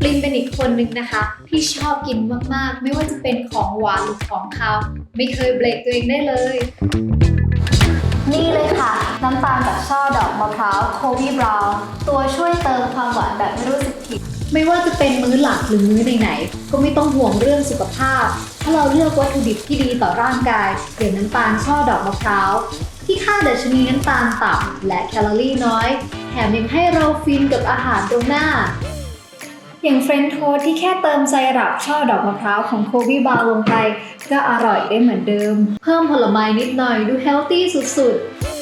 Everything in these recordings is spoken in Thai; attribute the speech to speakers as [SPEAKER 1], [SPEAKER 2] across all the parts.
[SPEAKER 1] ปลินเป็นอีกคนนึงนะคะที่ชอบกินมากๆ ไม่ว่าจะเป็นของหวานหรือของคาว ไม่เคยเบรกตัวเองได้เลย
[SPEAKER 2] น้ำตาลจากช่อดอกมะพร้าวโคบีบราวน์ตัวช่วยเติมความหวานแบบไม่รู้สึกผิด
[SPEAKER 1] ไม่ว่าจะเป็นมื้อหลักหรือมื้อไหนๆก็ไม่ต้องห่วงเรื่องสุขภาพ ถ้าเราเลือกวัตถุดิบที่ดีต่อร่างกายอย่างน้ำตาลช่อดอกมะพร้าวที่ค่าดัชนีน้ำตาลต่ำและแคลอรี่น้อย แถมยังให้เราฟินกับอาหารตรงหน้า อย่างเฟรนช์โทสที่แค่เติมไซรัปช่อดอกมะพร้าวของโคบีบาร์ลงไป ก็อร่อยได้เหมือนเดิม เพิ่มผลไม้นิดหน่อยดูเฮลตี้สุดๆ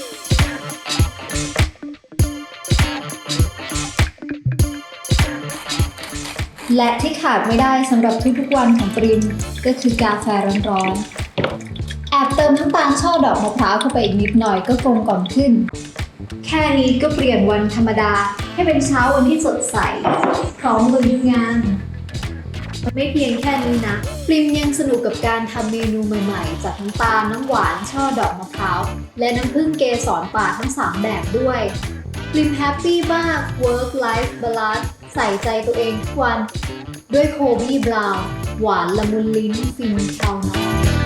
[SPEAKER 1] และที่ขาดไม่ได้สำหรับทุกๆวันของปริมก็คือกาแฟร้อนๆ แอบเติมน้ำตาลช่อดอกมะพร้าวเข้าไปอีกนิดหน่อยก็กลมกล่อมขึ้น แค่นี้ก็เปลี่ยนวันธรรมดาให้เป็นเช้าวันที่สดใส พร้อมลุยงานไม่เพียงแค่นี้นะปริมยังสนุกกับการทำเมนูใหม่ๆ จากน้ำตาลน้ำหวานช่อดอกมะพร้าว และน้ำผึ้งเกสรป่าทั้ง 3 แบบด้วยปริมแฮปปี้มาก work life balance ใส่ใจตัวเองทุกวัน ด้วยโคบี้บราวน์หวานละมุนลิ้นฟินชาวนา